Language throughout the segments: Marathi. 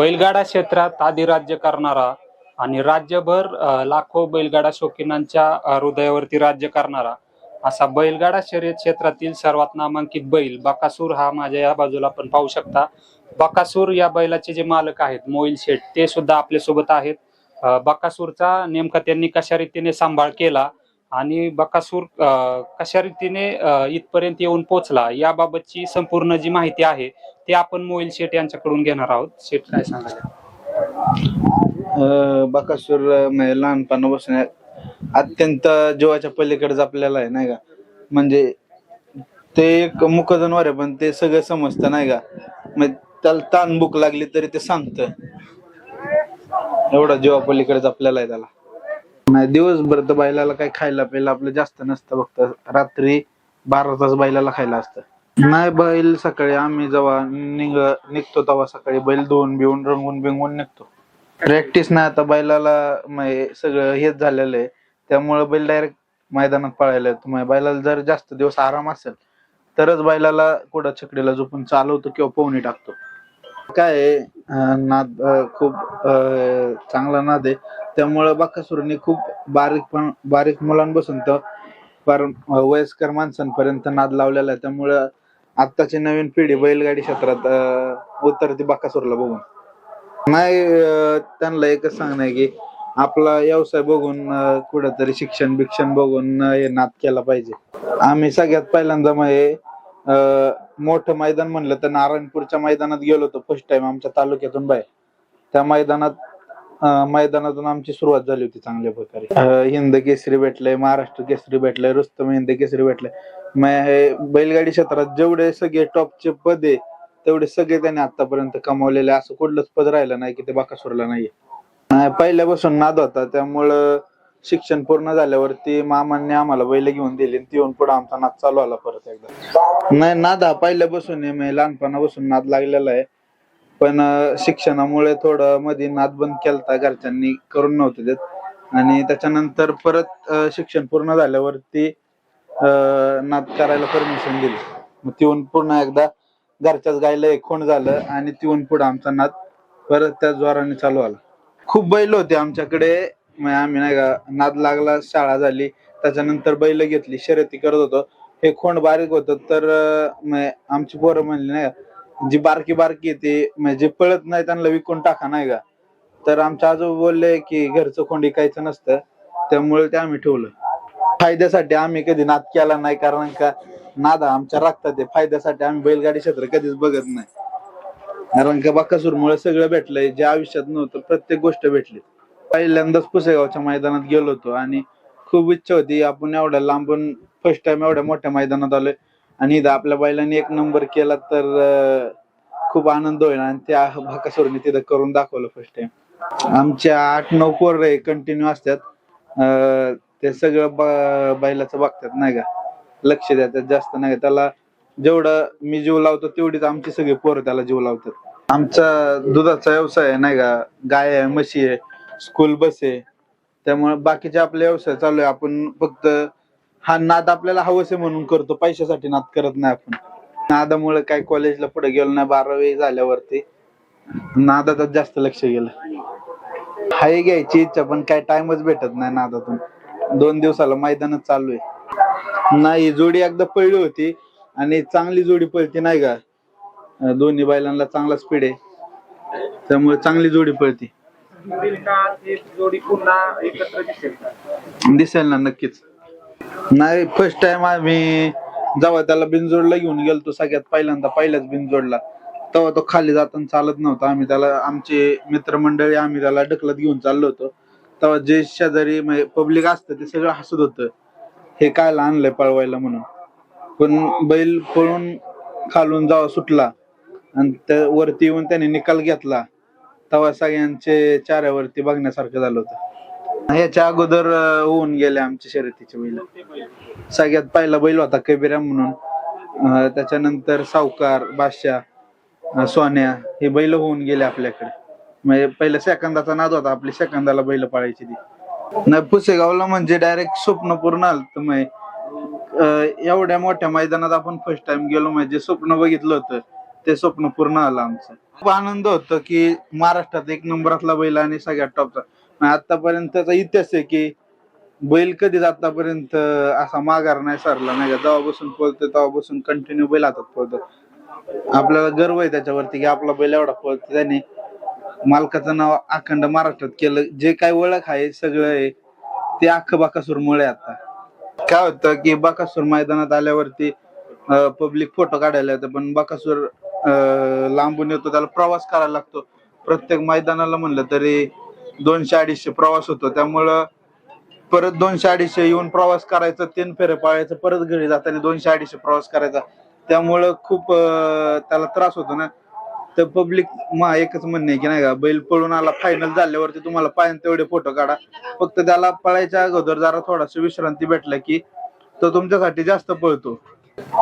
बैलगाडा क्षेत्रात आधी राज्य करणारा आणि राज्यभर लाखो बैलगाडा शौकीनांच्या हृदयावरती राज्य करणारा असा बैलगाडा शर्यत क्षेत्रातील सर्वात नामांकित बैल बकासूर हा माझ्या या बाजूला आपण पाहू शकता. बकासूर या बैलाचे जे मालक आहेत मोईल शेठ ते सुद्धा आपल्यासोबत आहेत बकासूरचा नेमका त्यांनी कशा रीतीने सांभाळ केला आणि बकासूर कशा रीतीने इथपर्यंत येऊन पोहोचला याबाबतची संपूर्ण जी माहिती आहे ते आपण मोईल शेठ यांच्याकडून घेणार आहोत. शेठ काय सांगाल? बकासूर म्हणजे लहानपणापासून अत्यंत जीवाच्या पलीकडेच आपल्याला आहे नाही का? म्हणजे ते एक मुख आहे पण ते सगळं समजतं नाही का? मग त्याला ताण भूक लागली तरी ते सांगत. एवढा जीवा पलीकडेच आपल्याला आहे त्याला. नाही दिवसभर तर बैलाला काही खायला प्यायला आपलं जास्त नसतं फक्त रात्री बारा तास बैलाला खायला असतं. नाही बैल सकाळी आम्ही जेव्हा निघ निघतो तेव्हा सकाळी बैल धुवून बिवून रंगून बिंगून निघतो. प्रॅक्टिस नाही आता बैलाला म्हणजे सगळं हेच झालेलं आहे. त्यामुळे बैल डायरेक्ट मैदानात पळायला येतो. बैलाला जर जास्त दिवस आराम असेल तरच बैलाला कुठं छकडीला झोपून चालवतो किंवा पोहणी टाकतो. काय नाद खूप चांगला नाद आहे. त्यामुळं बाकासुरने खूप बारीक पण बारीक मुलांपासून तर पर वयस्कर माणसांपर्यंत नाद लावलेला आहे. त्यामुळं आत्ताची नवीन पिढी बैलगाडी क्षेत्रात अं, उतरते बाकासुरला बघून. नाही त्यांना एकच सांगणं आहे की आपला व्यवसाय बघून कुठंतरी शिक्षण बिक्षण बघून हे नाद केला पाहिजे. आम्ही सगळ्यात पहिल्यांदा मग मोठं मैदान म्हणलं तर नारायणपूरच्या मैदानात गेलो होतो फर्स्ट टाइम आमच्या तालुक्यातून बाहेर. त्या मैदानात मैदानातून आमची सुरुवात झाली होती चांगल्या प्रकारे. हिंद केसरी भेटलंय महाराष्ट्र केसरी भेटलंय रुस्तम हिंद केसरी भेटलंय. हे बैलगाडी क्षेत्रात जेवढे सगळे टॉपचे पद आहे तेवढे सगळे त्याने आतापर्यंत कमावलेले असं कुठलंच पद राहिलं नाही की ते बाकासुरला नाहीये. पहिल्यापासून नाद होता त्यामुळं शिक्षण पूर्ण झाल्यावरती मामांनी आम्हाला बैल घेऊन दिली ती येऊन पुढे आमचा नाद चालू आला परत एकदा. नाही नाद हा पहिल्यापासून आहे. लहानपणापासून नाद लागलेला आहे. पण शिक्षणामुळे थोडं मध्ये नाद बंद केलता. घरच्यांनी करून नव्हते देत. आणि त्याच्यानंतर परत शिक्षण पूर्ण झाल्यावरती नाद करायला परमिशन दिली. मग तिथून पुन्हा एकदा घरच्याच गायला एक झालं आणि तिथून पुढे आमचा नाद परत त्या जोराने चालू आला. खूप बैल होते आमच्याकडे. मग आम्ही नाही का नाद लागला शाळा झाली. त्याच्यानंतर बैल घेतली शर्यती करत होतो. हे खोंड बारीक होतं तर आमची पोरं म्हणली नाही का जी बारकी बारकी ती म्हणजे जे पळत नाही त्यांना विकून टाका नाही का. तर आमच्या आजोबा बोलले की घरचं खोंड विकायचं नसतं. त्यामुळे ते आम्ही ठेवलं. फायद्यासाठी आम्ही कधी नाद केला नाही कारण का नाद आमच्या राखतात ते फायद्यासाठी आम्ही बैलगाडी क्षेत्र कधीच बघत नाही. कारण का बाकासूरमुळे सगळं भेटलंय. जे आयुष्यात नव्हतं प्रत्येक गोष्ट भेटली. पहिल्यांदाच पुसेगावच्या मैदानात गेलो होतो आणि खूप इच्छा होती आपण एवढ्या लांबून फर्स्ट टाइम एवढ्या मोठ्या मैदानात आलोय. आणि इथं आपल्या बैलांनी एक नंबर केला तर खूप आनंद होईल आणि त्या भाकासोरने तिथं करून दाखवलं फर्स्ट टाइम आमच्या आठ नऊ पोर कंटिन्यू असतात. ते सगळं बैलाचं बघतात नाही का? लक्ष देतात जास्त नाही का? त्याला जेवढं मी जीव लावतो तेवढीच आमची सगळी पोरं त्याला जीव लावतात. आमचा दुधाचा व्यवसाय आहे नाही का? गाय आहे म्हशी आहे. स्कूल बस आहे. त्यामुळे बाकीचे आपले व्यवसाय चालू आहे. आपण फक्त हा नाद आपल्याला हवंच आहे म्हणून करतो. पैशासाठी नाद करत नाही आपण. नादामुळे काय कॉलेजला पुढे गेलो नाही बारावी झाल्यावरती. नादातच जास्त लक्ष गेलं. हाय घ्यायची इच्छा पण काय टाइमच भेटत नाही नादातून. दोन दिवसाला मैदानच चालू आहे. नाही जोडी एकदा पळली होती आणि चांगली जोडी पळती नाही का? दोन्ही बैलांना चांगला स्पीड आहे. त्यामुळे चांगली जोडी पळती. पुढील काळात जोडी पुन्हा एकत्र दिसेल का? दिसेल ना नक्कीच. नाही फर्स्ट टाइम आम्ही जेव्हा त्याला बिनजोडला घेऊन गेलतो सगळ्यात पहिल्यांदा पहिल्याच बिनजोडला तेव्हा तो खाली जाताना चालत नव्हता. आम्ही त्याला आमचे मित्रमंडळी आम्ही त्याला ढकलत घेऊन चाललो होतो. तेव्हा जे शेजारी म्हणजे पब्लिक असतं ते सगळं हसत होतं. हे काय आणलंय पळवायला म्हणून. पण बैल पळून खालून जेव्हा सुटला आणि त्या वरती येऊन त्याने निकाल घेतला तेव्हा सगळ्यांचे चाऱ्यावरती बघण्यासारखं झालं होतं. ह्याच्या अगोदर होऊन गेले आमच्या शर्यतीचे बैल. सगळ्यात पहिला बैल होता कबीरा म्हणून. त्याच्यानंतर सावकार बादशाह सोन्या हे बैल होऊन गेले आपल्याकडे. म्हणजे पहिला सेकंदाचा नाद होता आपली सेकंदाला बैल पाळायची ती. नाही पुसेगावला म्हणजे डायरेक्ट स्वप्न पूर्ण आलं तर मग म्हणजे, एवढ्या मोठ्या मैदानात आपण फर्स्ट टाइम गेलो म्हणजे स्वप्न बघितलं होतं. ते स्वप्न पूर्ण आलं आमचं. खूप आनंद होतो की महाराष्ट्रात एक नंबरातला बैल आणि सगळ्यात टॉपचा आतापर्यंतचा इतिहास आहे की बैल कधीच आतापर्यंत असा माघार नाही सरला नाही का. जेव्हापासून पळतो तेव्हापासून कंटिन्यू बैल हातात पळतो. आपल्याला गर्व आहे त्याच्यावरती की आपला बैल एवढा पळतो त्याने मालकाचं नाव अखंड महाराष्ट्रात केलं. जे काय ओळख आहे सगळं आहे ते अख्खं बाकासूरमुळे आता. काय होतं की बाकासूर मैदानात आल्यावरती पब्लिक फोटो काढायला येतं. पण बाकासूर लांबून येतो त्याला प्रवास करायला लागतो. प्रत्येक मैदानाला म्हणलं तरी दोनशे अडीचशे प्रवास होतो. त्यामुळं परत दोनशे अडीचशे येऊन प्रवास करायचा तीन फेरे पाळायचं परत घरी जाताना दोनशे अडीचशे प्रवास करायचा. त्यामुळं खूप त्याला त्रास होतो ना. तर पब्लिक मा एकच म्हणणे की नाही का बैल पळून आला फायनल झाल्यावरती तुम्हाला पाहिजे तेवढे फोटो काढा. फक्त त्याला पळायच्या अगोदर जरा थोडासा विश्रांती भेटला की तो तुमच्यासाठी जास्त पळतो.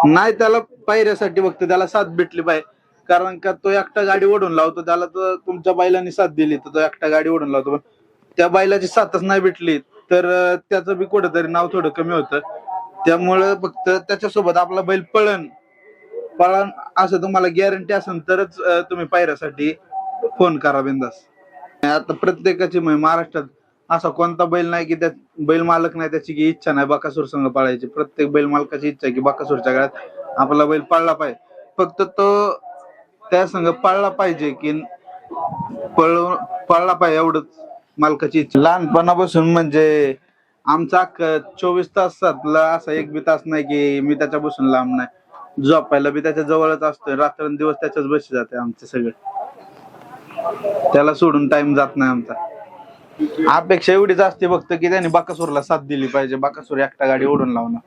नाही त्याला पायऱ्यासाठी फक्त त्याला साथ भेटली पाहिजे कारण का तो एकटा गाडी ओढून लावतो त्याला तर तुमच्या बैलांनी साथ दिली तर तो एकटा गाडी ओढून लावतो. पण त्या बैलाची साथच नाही भेटली तर त्याचं बी कुठंतरी नाव थोडं कमी होतं. त्यामुळं फक्त त्याच्यासोबत आपला बैल पळण पळण असं तुम्हाला गॅरंटी असेल तरच तुम्ही पायऱ्यासाठी फोन करा बिंदास. आता प्रत्येकाची म्हणजे महाराष्ट्रात असा कोणता बैल नाही की त्या बैल मालक नाही त्याची की इच्छा नाही बाकासूर संघ पाळायची. प्रत्येक बैल मालकाची इच्छा आहे की बाकासूरच्या काळात आपला बैल पाळला पाहिजे. फक्त तो त्या संघ पाळला पाहिजे की पळ पाळला पाहिजे एवढंच मालकाची इच्छा. लहानपणापासून म्हणजे आमचा चोवीस तासातला असा एक बी तास नाही की मी त्याच्यापासून लांब नाही. झोपायला बी त्याच्या जवळच असतोय. रात्रंदिवस त्याच्याच बशी जाते आमचे सगळे. त्याला सोडून टाइम जात नाही आमचा. अपेक्षा एवढीच असते फक्त की त्यांनी बाकासूरला साथ दिली पाहिजे. बाकासूर एकटा गाडी ओढून लावणार